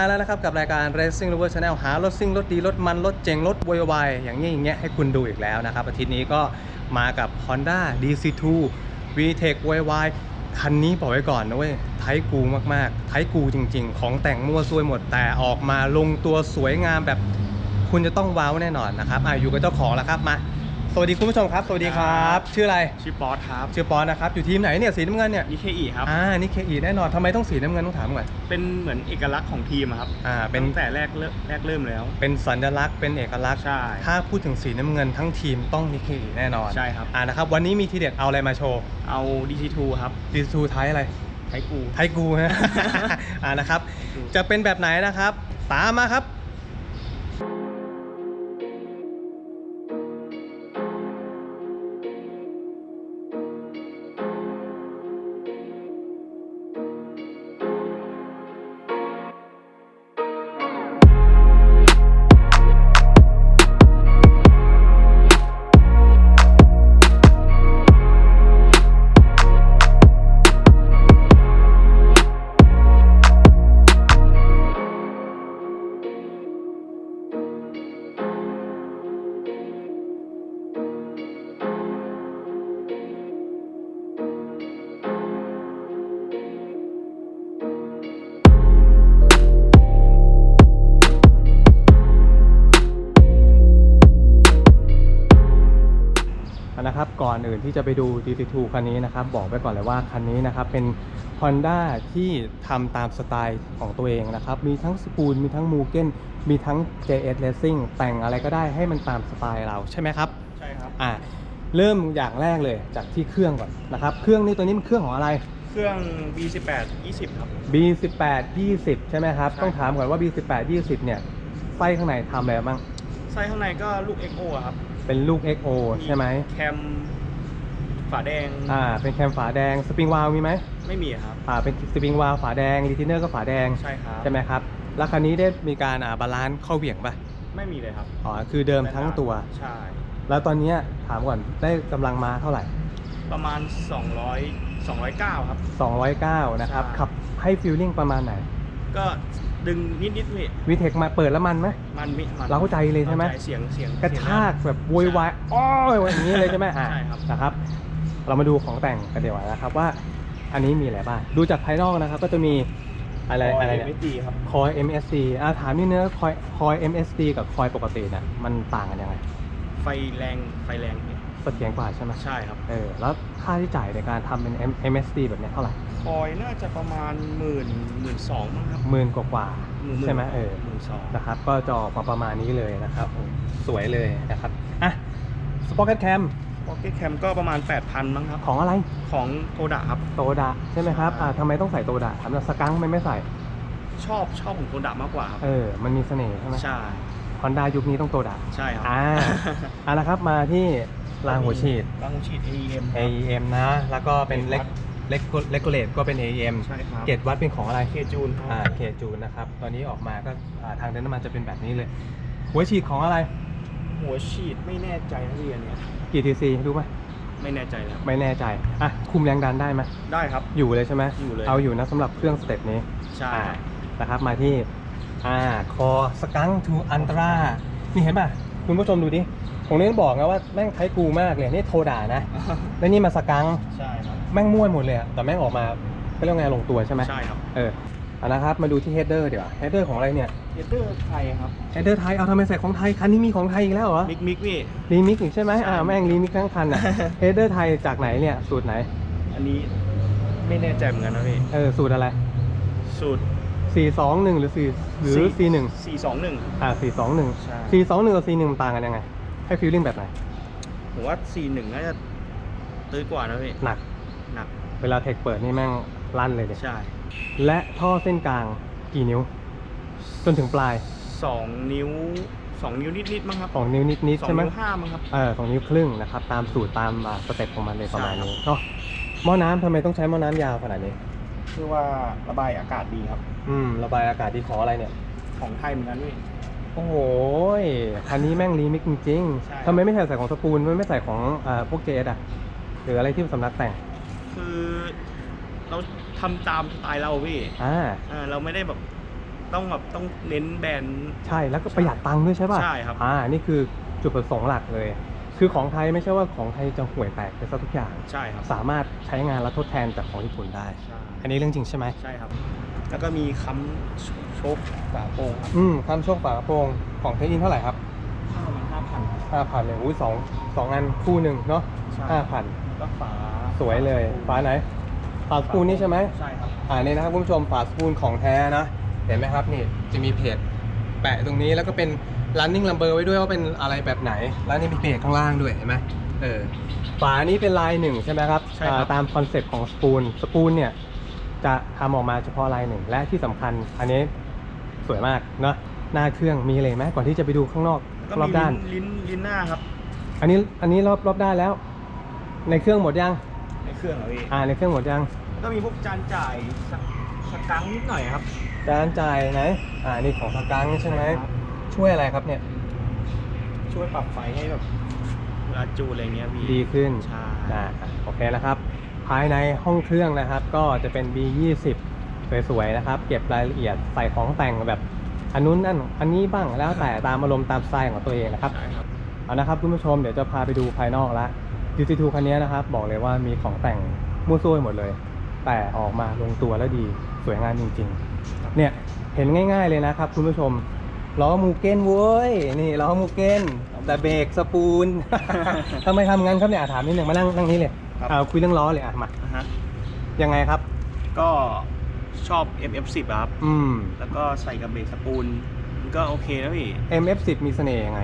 มาแล้วนะครับ กับรายการ Racing Lover Channel หารถซิ่งรถดี รถมัน รถเจ๋ง รถวยวายอย่างเงี้ยอย่างเงี้ยให้คุณดูอีกแล้วนะครับ อาทิตย์นี้ก็มากับ Honda DC2 VTEC YY คันนี้บอกไว้ก่อนนะเว้ยไทยกูมากๆ ไทยกูจริง ๆ ของแต่งมั่วซวยหมดแต่ออกมาลงตัวสวยงามแบบคุณจะต้องว้าวแน่นอนนะครับอะอยู่กับเจ้าของแล้วครับมา สวัสดีคุณผู้ชมครับ สวัสดีครับ ชื่ออะไร ชื่อป๊อตครับ ชื่อปอนนะครับ อยู่ทีมไหนเนี่ยสีน้ำเงินเนี่ยนิเคอีครับ อ่านี่เคอีแน่นอนทำไมต้องสีน้ำเงินต้องถามก่อน เป็นเหมือนเอกลักษณ์ของทีมอะครับ อ่า เป็นตั้งแต่แรกเริ่มแรกเริ่มแล้ว เป็นสัญลักษณ์ เป็นเอกลักษณ์ ใช่ ถ้าพูดถึงสีน้ำเงินทั้งทีมต้องนิเคอีแน่นอน ใช่ครับ อ่า นะครับ วันนี้มีทีเด็ดเอาอะไรมาโชว์ เอา DC2 ครับดีทูไทยอะไร ไทยกู ไทยกูฮะ อ่า นะครับกูจะเป็นแบบไหนนะครับ ตามมาครับ นะครับ ก่อนอื่นที่จะไปดู DC2 คันนี้นะครับ บอกไว้ก่อนเลยว่าคันนี้นะครับ เป็น Honda ที่ทำตามสไตล์ของตัวเองนะครับ มีทั้งสปูลมีทั้งมูเกนมีทั้ง JS Racing แต่งอะไรก็ได้ให้มันตามสไตล์เราใช่ไหมครับ ใช่ครับอ่าเริ่มอย่างแรกเลยจากที่เครื่องก่อนนะครับ เครื่องนี้ตัวนี้มันเครื่องของอะไร เครื่อง B18 20 ครับ B18 20 ใช่ไหมครับ ใช่ ต้องถามก่อนว่า B18 20 เนี่ยไส้ข้างในทำอะไรบ้าง ไส้ข้างในก็ลูก XO อะครับ เป็นลูก XO ใช่ไหมแคมฝาแดงอ่าเป็นแคมฝาแดงสปริงวาลมีไหมไม่มีอะครับอ่าเป็นสปริงวาลฝาแดงรีทิเนอร์ก็ฝาแดงใช่ครับใช่ไหมครับแล้วคันนี้ได้มีการอ่าบาลานซ์เข้าเหวี่ยงป่ะไม่มีเลยครับอ๋อคือเดิมทั้งตัวใช่แล้วตอนเนี้ยถามก่อนได้กำลังมาเท่าไหร่ ประมาณ 200 209 ครับ 209 นะครับใช่ขับให้ฟิลลิ่งประมาณไหน ก็ ดึงนิดๆพี่วิเทคมาเปิดแล้วมันไหมมันมิมันเร้าใจเลยใช่ไหมร้าเสียงเสียงกระชากแบบโวยวายอ้อยอย่างนี้เลยใช่ไหมอ่าใช่ครับนะครับ เรามาดูของแต่งกันเดี๋ยวานะครับว่า อันนี้มีอะไรบ้างดูจากภายนอกนะครับ ก็จะมีอะไรอะไรเนี่ยไม่ดีครับคอย MSD อ่าถามนิดนึงคอยคอย MSD กับคอยปกติเนี่ยมันต่างกันยังไงไฟแรงไฟแรงพี่ เสถียรกว่าใช่ไหมใช่ครับ เออแล้วค่าที่จ่ายในการทำเป็น M- MSD แบบเนี้ยเท่าไหร่คอยน่าจะประมาณหมื่นหมื่นสองมั้งครับหมื่นกว่าๆใช่ไหมเออ หมื่นสอง นะครับก็จะออกมาประมาณนี้เลยนะครับผมสวยเลยนะครับอะสปอ c เก t แคมพ็อกเก็ตแคมก็ประมาณ 8,000มั้งครับ ของอะไรของโทดะครับ โตดะใช่ไหมครับอ่าทำไมต้องใส่โตดะทำไมสกังไม่ไม่ใส่ ชอบชอบของโทดะมากกว่าครับ เออ มันมีเสน่ห์ใช่ไหมใช่ ฮอนด้ายุคนี้ต้องโตดะใช่ครับ อ่า เอาละครับมาที่ รางหัวฉีด รางหัวฉีด AEM ครับ AEM นะ แล้วก็เป็นเล็กเล็กเล็กเลตก็เป็น AEM ใช่ครับเกรดวัดเป็นของอะไรเคจูนครับอ่าเคจูนนะครับ ตอนนี้ออกมาก็อ่าทางเดินน้ำมันจะเป็นแบบนี้เลย หัวฉีดของอะไร หัวฉีดไม่แน่ใจนะพี่อันเนี้ยกี่ทีซีรู้ไหมไม่แน่ใจแล้วไม่แน่ใจ อะ คุมแรงดันได้ไหมได้ครับ อยู่เลยใช่ไหมอยู่เลย เอาอยู่นะสำหรับเครื่องสเต็ปนี้ ใช่อ่านะครับมาที่อ่าคอสกังทูอันตรา นี่เห็นป่ะ คุณผู้ชมดูดิ ผมเล่นบอกนะว่าแม่งไทยกูมากเลยนี่โทด่านะแล้วนี่มาสกังใช่ครับแม่งม่วนหมดเลยอะแต่แม่งออกมาเป็นเรื่องไงลงตัวใช่ไหมใช่ครับเออเอานะครับมาดูที่เฮดเดอร์เดี๋ยวเฮดเดอร์ของอะไรเนี่ยเฮดเดอร์ไทยครับเฮดเดอร์ไทยเอาทำไมใส่ของไทยคันนี้มีของไทยอีกแล้วเหรอมิกมิกพี่รีมิกอีกใช่ไหมใช่อ่าแม่งรีมิกทั้งคันอะเฮดเดอร์ไทยจากไหนเนี่ยสูตรไหน อันนี้ไม่แน่ใจเหมือนกันนะพี่เออสูตรอะไร สูตร 421 หรือ4หรือสี่41 421 อ่า421 ใช่ 421กับ41มันต่างกันยังไง ให้ฟีลลิ่งแบบไหน ผมว่า41น่าจะตื้อกว่านะพี่หนัก หนักเวลาเทคเปิดนี่แม่งลั่นเลยเดยใช่และท่อเส้นกลางกี่นิ้ว จนถึงปลายสองนิ้วสองนิ้วนิดๆมั้งครับสองนิ้วนิดๆสองใช่ไหมนิ้วห้ามั้งครับ เออสองนิ้วครึ่งนะครับตามสูตรตามอ่าสเต็ปของมันเลยประมาณใช่ครับนี้เนาะหม้อน้ำทำไมต้องใช้หม้อน้ำยาวขนาดนี้ คือว่าระบายอากาศดีครับ อืมระบายอากาศที่ขออะไรเนี่ย ของไทยเหมือนกันพี่โอ้โหยคันนี้แม่งรีมิกจริงใช่ ๆทำไมไม่ใส่ใส่ของสปูลทำไมไม่ใส่ของอ่าพวกเจสอะหรืออะไรที่สำนักแต่งคือเราทำตามสไตล์เราพี่อ่าเออเราไม่ได้แบบต้องแบบต้องเน้นแบรนด์ ใช่แล้วก็ประหยัดตังค์ด้วยใช่ป่ะใช่ครับ อ่านี่คือจุดประสงค์หลักเลย คือของไทยไม่ใช่ว่าของไทยจะห่วยแตกไปซะทุกอย่าง ใช่ครับสามารถใช้งานและทดแทนจากของญี่ปุ่นได้ ใช่อันนี้เรื่องจริงใช่ไหม ใช่ครับ แล้วก็มีค้ำโชคฝาโปร่งครับอืมคำโชคฝากระโปรงของเทอินเท่าไหร่ครับประมาณห้าพันห้าพันเลยอุ้ยสองสองอันคู่หนึ่งเนาะใช่ห้าพันก็ฝาสวยเลยฝาไหนฝาสปูนนี่ใช่ไหม ใช่ครับ อ่านี่นะครับคุณผู้ชมฝาสปูนของแท้นะ เห็นไหมครับนี่จะมีเพจแปะตรงนี้แล้วก็เป็น running number ไว้ด้วยว่าเป็นอะไรแบบไหน แล้วนี่มีเพจข้างล่างด้วยเห็นไหมเออฝานี้เป็นลายหนึ่งใช่ไหมครับใช่ครับ อ่าตามคอนเซ็ปต์ของสปูนสปูนเนี่ย จะทำออกมาเฉพาะลายหนึ่ง และที่สำคัญอันนี้สวยมากเนาะหน้าเครื่องมีอะไรไหมก่อนที่จะไปดูข้างนอกก็รอมีบด้านลิ้นลิ้นลิ้นหน้าครับ อันนี้อันนี้รอบรอบด้านแล้ว ในเครื่องหมดยังในเครื่องเหรอพี่อ่าในเครื่องหมดยังก็มีพวกจานจ่ายสกสกังนิดหน่อยครับ จานจ่ายไหนอ่านี่ของสกังใช่ไหมครับช่วยอะไรครับเนี่ย ช่วยปรับไฟให้แบบเวลาจูนอะไรเงี้ยพี่ดีขึ้นใช่อ่าโอเคนะครับ ภายในห้องเครื่องนะครับ ก็จะเป็น B20 สวยๆนะครับ เก็บรายละเอียดใส่ของแต่งแบบอันนู้นนั่นอันนี้บ้างแล้วแต่ตามอารมณ์ตามสไตล์ของตัวเองนะครับเอานะครับคุณผู้ชมเดี๋ยวจะพาไปดูภายนอกละ GT2 คันนี้นะครับ บอกเลยว่ามีของแต่งมั่วซั่วหมดเลย แต่ออกมาลงตัวแล้วดีสวยงามจริง ๆ เนี่ยเห็นง่าย ๆเลยนะครับ คุณผู้ชมล้อมูเก้นเว้ยนี่ล้อมูเก้นแต่เบรกสปูนทำไมทำงั้นครับเนี่ยถามนิดหนึ่งมานั่งนั่งนี้เลย ครับ เอาคุยเรื่องล้อเลยอะมาอ่าฮะยังไงครับ ก็ชอบ FF10 อะครับ อืม แล้วก็ใส่กับเบรกสปูลมันก็โอเคนะพี่ MF10 มีเสน่ห์ยังไง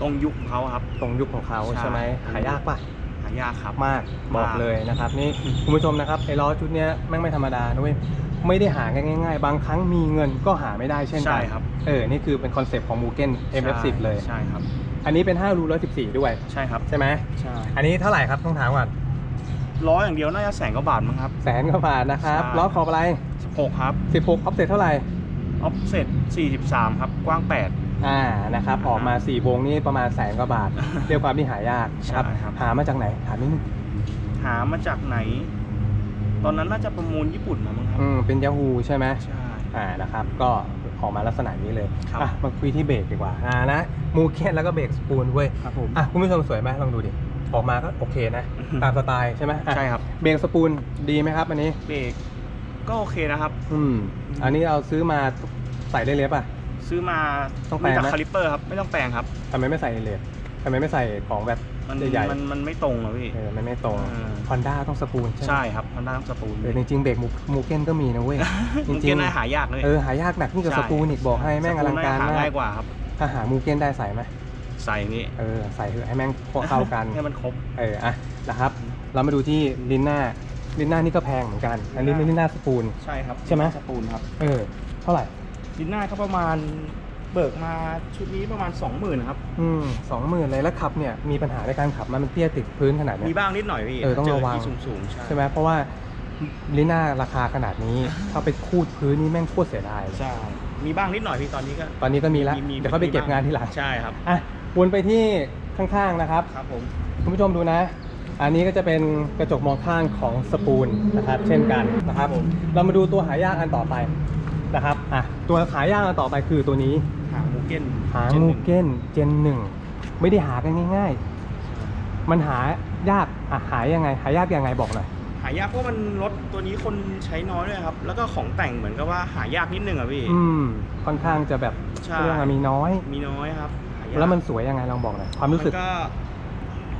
ตรงยุคของเขาอะครับ ตรงยุคของเขาใช่ ใช่ไหมหายากปะหายากครับ มากบอกมากเลยนะครับนี่คุณผู้ชมนะครับไอ้ล้อชุดเนี้ยแม่งไม่ธรรมดานะเว้ยไม่ได้หากันง่าย ๆ บางครั้งมีเงินก็หาไม่ได้เช่นกัใช่ครับ เออนี่คือเป็นคอนเซปต์ของมูเก้น MF10 เลย ใช่ครับ อันนี้เป็น5รู114 ด้วย ใช่ครับ ใช่ไหมใช่อันนี้เท่าไหร่ครับต้องถามก่อนล้ออย่างเดียวน่าจะแสนกว่าบาทมั้งครับ แสนกว่าบาทนะครับใช่ ล้อขอบอะไร 16 ครับ 16ออฟเซ็ตเท่าไหร่ ออฟเซ็ต43 ครับ กว้าง 8 อ่านะครับออกมา4วงนี่ประมาณแสนกว่าบาท เรียกความที่หายากนะครับใช่ครับ หามาจากไหนถามนิดนึงหามาจากไหน ตอนนั้นน่าจะประมูลญี่ปุ่นมามั้งครับ อืมเป็น Yahoo ใช่ไหมใช่ อ่านะครับ ก็ ออกมาลักษณะนี้เลยครับอะมาคุยที่เบรกดีกว่าอ่านะมูเคนแล้วก็เบรกสปูนเว้ยครับผมอะคุณผู้ชมสวยไหมลองดูดิออกมาก็โอเคนะอือฮึตามสไตล์ใช่ไหมอะใช่ครับเบรกสปูนดีไหมครับ อันนี้ เบรกก็โอเคนะครับ อืม อันนี้เราซื้อมาใส่ได้เลยป่ะ ซื้อมาต้องแปลงมีแต่ไหม คาลิปเปอร์ครับไม่ต้องแปลงครับ ทำไมไม่ใส่เลสทำไมไม่ใส่ของแบบ มันใหญ่มันมันไม่ตรงอะพี่ๆเออมันไม่ตรงเออฮอนด้าต้องสปูนใช่ไหมใช่ครับมันต้องสปูลเออจริงๆเบรกมูมูเก้นก็มีนะเว้ยจจริริงงๆๆน่าหายากเลยเออหายากหนักยิ่งกับใช่สปูนอีกบอกให้แม่งอลังการสปูลน่หมาง่ากยกว่าครับ ถ้าหามูเก้นได้ใส่ไหมใส่นี่เออใส่เถอะให้แม่งพอเข้ากัน ให้มันครบ เอออะนะครับ เรามาดูที่ลิ้นหน้าลิ้นหน้านี่ก็แพงเหมือนกัน อันนี้ลิ้นหน้าสปูน ใช่ครับใช่ไหม สปูลครับ เออ เท่าไหร่ ดินหน้าก็ประมาณ เบิกมาชุดนี้ประมาณ 20,000ครับ อืมสองหมื่นเลยแล้วขับเนี่ยมีปัญหาในการขับมันมันเตี้ยติดพื้นขนาดเนี้มีย บ้างนิดหน่อยพี่เออต้องระวัง ที่สูงๆใช่ใช่ไหมเพราะว่าลิ้นหน้าราคาขนาดนี้ ถ้าไปคูดพื้นนี่แม่งโคตรเสียดายเลยใช่มีบ้างนิดหน่อยพี่ตอนนี้ก็ตอนนี้ก็มีแล้วมีเดี๋ยวเขาไปเก็บงานทีหลังใช่ครับอะวนไปที่ข้างๆนะครับ ครับผม คุณผู้ชมดูนะ อันนี้ก็จะเป็นกระจกมองข้างของสปูนนะครับ เช่นกันนะครับ เรามาดูตัวหายากอันต่อไปนะครับ อะ ตัวหายากอันต่อไปคือตัวนี้หางมูเก้นหางมูเก้นเจนหนึ่งไม่ได้หากันง่ายๆ มันหายากอะหายังไง หายากยังไงบอกหน่อยหายากเพราะมันรถตัวนี้คนใช้น้อยด้วยครับ แล้วก็ของแต่งเหมือนกับว่าหายากนิดนึงอะพี่อืมค่อนข้างจะแบบใช่เรื่องมีน้อย มีน้อยครับหายากแล้วมันสวยยังไงลองบอกหน่อยความรู้สึกนก็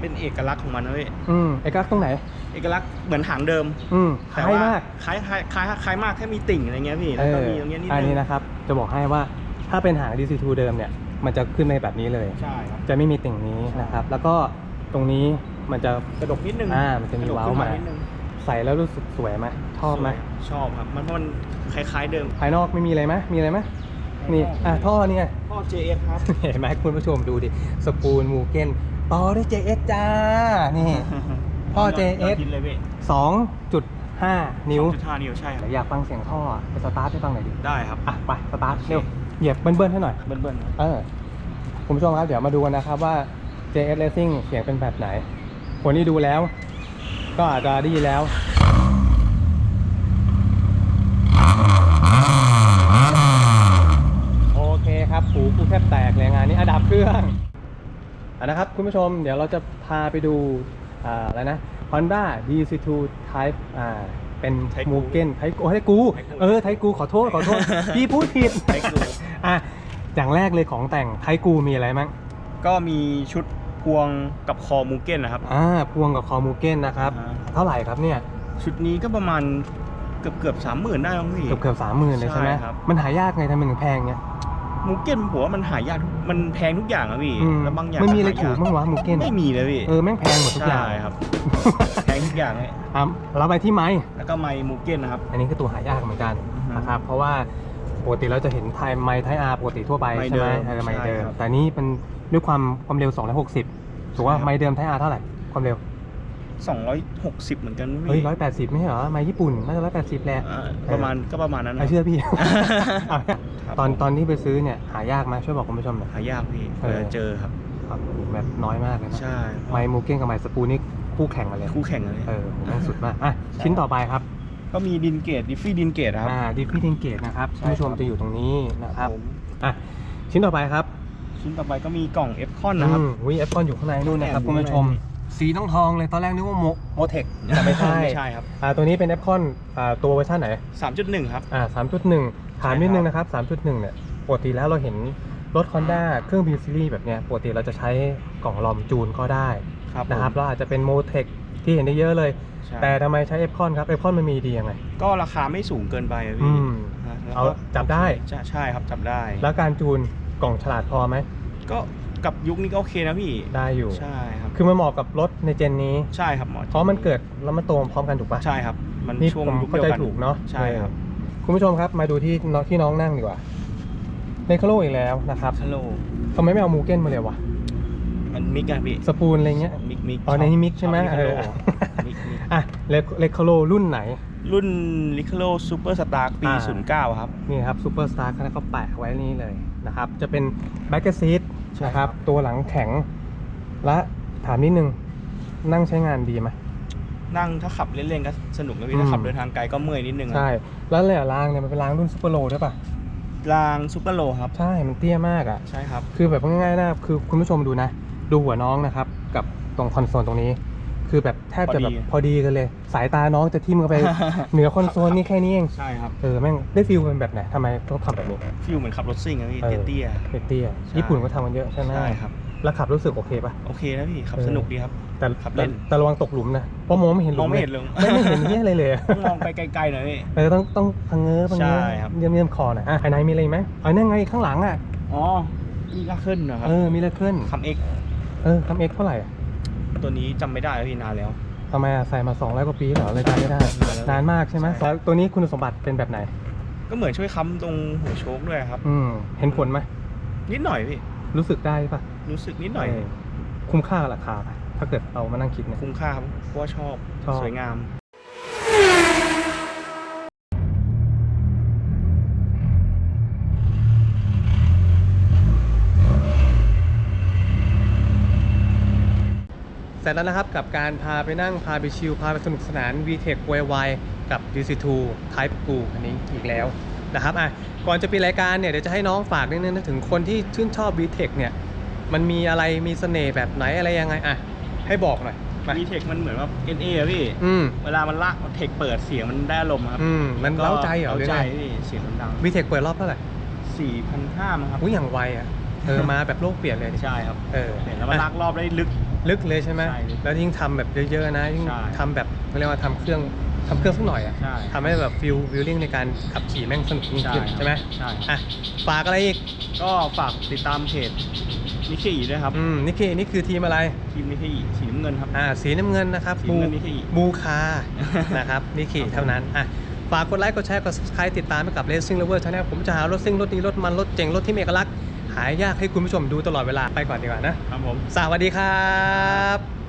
เป็นเอกลักษณ์ของมันนะพี่อืมเอกลักษณ์ตรงไหน เอกลักษณ์เหมือนหางเดิม อืมคแต่ล้ายว่มากคล้ายคล้ายคล้ายคล้ายมากแค่มีติ่งอะไรเงี้ยพี่เอแล้วก็อมีตรงเนี้ยนิดอันนึนี้งนะครับ จะบอกให้ว่า ถ้าเป็นหาง DC2 เดิมเนี่ยมันจะขึ้นในแบบนี้เลย ใช่ครับ จะไม่มีติ่งนี้นะครับ แล้วก็ตรงนี้มันจะกระดกนิดนึงอ่ามันจะมีกรดกเว้าขึ้นมานิดนึงใส่แล้วรู้สึกสวยไหมชอบไหมชอบครับ มันเพราะมันคล้ายๆเดิม ภายนอกไม่มีอะไรไหมมีอะไรไหมนี่อะท่อเนี่ยพ่อ JF ครับ เห็นไหมคุณผู้ชมดูดิ สปูนมูเก้นต่อด้วย JS จ้า นี่พ่อ JS คิดเลยพี่2.5นิ้วจุดห้านิ้วใช่ครับอยากฟังเสียงท่อไปสตาร์ทให้ฟังหน่อยดิ ได้ครับ อะ ไป สตาร์ทเร็ว เหยียบเบิ้ลๆให้หน่อย เบิ้ลๆเออคุณผู้ชมครับ เดี๋ยวมาดูกันนะครับว่า JS Racing เสียงเป็นแบบไหน คนที่ดูแล้ว ก็อาจจะได้ยินแล้วหูกูแทบแตกเลยงานนี้อะดับเครื่องอะนะครับ คุณผู้ชมเดี๋ยวเราจะพาไปดูอ่าอะไรนะ Honda DC2 Type อ่าเป็น Type มูเก้นไทกูไทกู Type เออ ไทกู ขอโทษ ขอโทษ พี่พูดผิด Type กู อะอย่างแรกเลยของแต่งไทกูมีอะไรมั้งก็มีชุดพวงกับคอมูเก้นนะครับ อ่าพวงกับคอมูเก้นนะครับ อ่า เท่าไหร่ครับเนี่ยชุดนี้ก็ประมาณเกือบเกือบสามหมื่นได้มั้งพี่ เกือบเกือบสามหมื่นเลยใช่ไหมใช่ครับ มันหายากไงทำไมถึงแพงเนี่ยมูเก้นผมว่ามันหายากทุกมันแพงทุกอย่างอะพี่อืมแล้วบางอย่างมันมีอะไรหายถูกบ้างวะมูเก้นไม่มีเลยพี่เออแม่งแพงหมดทุกอย่างใช่ครับ แพงทุกอย่างเลยอะเราไปที่ไม้แล้วก็ไมค์มูเก้นนะครับ อันนี้คือตัวหายากเหมือนกันอือฮึนะครับเพราะว่า ปกติเราจะเห็นไทม์ไมค์ไทอาร์ปกติทั่วไปไมค์ใช่ไหมเดิมเออไมค์ใช่เดิมครับแต่นี่เป็นด้วยความความเร็ว 260ถูกว่าใช่ครับ ไมค์เดิมไทอาร์เท่าไหร่ความเร็ว260 เหมือนกันเฮ้ยพี่180 ไม่ใช่เหรอไมค์ญี่ปุ่นน่าจะ180แหละ อ่าประมาณก็ประมาณนั้นไอนะเชื่อพี่เอาครับตอนผมตอนที่ไปซื้อเนี่ยหายากไหมช่วยบอกคุณผู้ชมหน่อย หายากพี่เออเออเจอครับ ครับแบบน้อยมากเลยนะใช่ไมค์มูเก้นกับไมค์สปูนี่คู่แข่งกันเลยคู่แข่งเลยเออผมว่าสุดมากอะใช่ชิ้นต่อไปครับ ก็มีดินเกตดิฟฟี่ดินเกตครับ อ่าดิฟฟี่ดิงเกตนะครับใช่คุณผู้ชมครับจะอยู่ตรงนี้นะครับผมอะชิ้นต่อไปครับชิ้นต่อไปก็มีกล่องเอฟคอนนะครับ อืมวิแอปเปิลอยู่ข้างในนู่นนะครับแอบอยู่คุณผู้ชม สีทองทองๆเลยตอนแรกนึกว่าโมโมเทคแต่ไม่ใช่ไม่ใช่ครับอ่าตัวนี้เป็นแอปคอนอ่าตัวเวอร์ชันไหน 3.1 ครับ อ่าสามจุดหนึ่งถามใช่นิดนึงครับนะครับสามจุดหนึ่งเนี่ยปกติแล้วเราเห็นรถ Honda เครื่อง B Series แบบเนี้ยปกติเราจะใช้กล่องลอมจูนก็ได้ครับนะครับผมเราอาจจะเป็นโมเทค ที่เห็นได้เยอะเลย ใช่แต่ทำไมใช้เอฟคอนครับเอฟคอนมันมีดียังไง ก็ราคาไม่สูงเกินไปอะอืพี่มนะแล้วเอาก็จับได้ ใช่ใช่ครับจับได้ แล้วการจูนกล่องฉลาดพอไหม ก็กับยุคนี้ก็โอเคนะพี่ ได้อยู่ ใช่ครับ คือมันเหมาะกับรถในเจนนี้ ใช่ครับหมอเพราะมันเกิดแล้วมันโตพร้อมกันถูกปะใช่ครับ มันนี่ช่วงผมยุคเข้าเดียวใจกัน ถูกเนาะใช่ครับ เออคุณผู้ชมครับมาดูที่น้องที่น้องนั่งดีกว่าในคาโลอีกแล้วนะครับฮัลโหลทำไมไม่เอามูเก้นมาเลยวะ มันมิกอะพี่สปูนอะไรเงี้ย มิกมิกอ๋อในนี้มิกใช่ไหมชอบเออ มิกมิกอะเลเลคาโลรุ่นไหน รุ่นลิคโลซูเปอร์สตาร์ปี อ่า 09 ครับ นี่ครับซูเปอร์สตาร์เขาแปะไว้นี่เลยนะครับ จะเป็นแบ็กเกอร์ซีทใช่นะคครัรับบตัวหลังแข็ง และถามนิดนึง นั่งใช้งานดีไหม นั่งถ้าขับเล่นๆก็สนุกนะอืพี่ม ถ้าขับเดินทางไกลก็เมื่อยนิดนึงอะใช่ แล้วเลยรางเนี่ยมันเป็นรางรุ่นซูเปอร์โลด้วยป่ะ รางซูเปอร์โลครับ ใช่ มันเตี้ยมากอะ ใช่ครับ คือแบบง่ายๆนะคือคุณผู้ชมดูนะ ดูหัวน้องนะครับ กับตรงคอนโซลตรงนี้ คือแบบแทบจะแบบพอดีพอดีกันเลย สายตาน้องจะทิ่มกันไป เหนือคอนโซลนี่แค่นี้เองใช่ครับเออแม่งได้ฟิลเป็นแบบไหนทำไมต้องทำแบบนี้ฟิลเหมือนขับรถซิ่งอะพี่เออเตี้ยเตี้ยใช่ๆญี่ปุ่นก็ทำกันเยอะใช่ไหมๆใช่ครับแล้วขับรู้สึกโอเคป่ะโอเคนะพี่ขับเออสนุกดีครับ แต่ขับเล่นแต่แต่ระวังตกหลุมนะเพราะมองไม่เห็นหลุมองมไม่เห็นเลยไม่ไม่เห็นที่อะไรเลยต้องมองไปไกลๆหน่อยพี่เออต้องต้องพังเงื้อพังเงื้อใช่ครับเยี่ยมเยี่ยมคอหน่อยอะภายในมีอะไรไหมอ๋อนั่นไงข้างหลังอะอ๋อมีลากขึ้นนะครับเออมีอะไรขึ้นคำเอ็ก เออทำเอ็กเท่าไหร่อะตัวนี้จำไม่ได้แล้วพี่นานแล้ว ทำไมอะใส่มา2 0 0กว่าปีเหรอเลยจำไม่ได้นานแล้วนานมากใช่ไหมใช่ แล้วตัวนี้คุณสมบัติเป็นแบบไหน ก็เหมือนช่วยค้ำตรงหัวโชคด้วยครับ อืม เห็นผลไหมนิดหน่อยพี่ รู้สึกได้ป่ะรู้สึกนิดหน่อยเคุ้มค่ากับราคาปะถ้าเกิดเรามานั่งคิดเนี่ย คุ้มค่าครับเพราะว่าชอบ ชอบ สวยงาม เสร็จแล้วนะครับกับการพาไปนั่งพาไปชิลพาไปสนุกสนาน VTEC YY กับ DC2 Type 2อันนี้อีกแล้วนะครับอะก่อนจะปิดรายการเนี่ยเดี๋ยวจะให้น้องฝากนิดนึงนะถึงคนที่ชื่นชอบ VTEC เนี่ยมันมีอะไรมีเสน่ห์แบบไหนอะไรยังไงอะให้บอกหน่อยมามีเทคมันเหมือนว่า NA อะพี่อืมเวลามันลากเทคเปิดเสียงมันได้อารมณ์ครับอืมมันเล้าใจเหรอหรือเล้าใจไงพี่เสียงมันดัง VTEC เปิดรอบเท่าไหร่4,500มั้งครับอุ้ยอย่างไวอะเออมาแบบโลกเปลี่ยนเลยดิใช่ครับเออเห็นแล้วมันลากรอบได้ลึก ลึกเลยใช่ไหมใช่ลึกแล้วยิ่งทำแบบเยอะๆนะยิ่งใช่ทำแบบเขาเรียกว่าทำเครื่องทำเครื่องสักหน่อยอะใช่ ทำให้แบบฟิลฟิลลิ่งในการขับขี่แม่งสนุกยิ่งขึ้นใช่ครับใช่ไหมใช่อะฝากอะไรอีกก็ฝากติดตามเพจนิเคอีด้วยครับอืมนี่คือนี่คือทีมอะไร ทีมนิเคอีสีน้ำเงินครับ อ่าสีน้ำเงินนะครับสีน้ำเงินนิเคอิบูคา นะครับนี่คือเท่านั้นอะฝากกดไลค์ กดแชร์ กด subscribe ติดตามไปกับ Racing Lover Channel ผมจะหารถซิ่งรถดีรถมัน รถเจ๋ง รถที่มีเอกลักษณ์ หายากให้คุณผู้ชมดูตลอดเวลาไปก่อนดีกว่านะครับผมสวัสดีครับ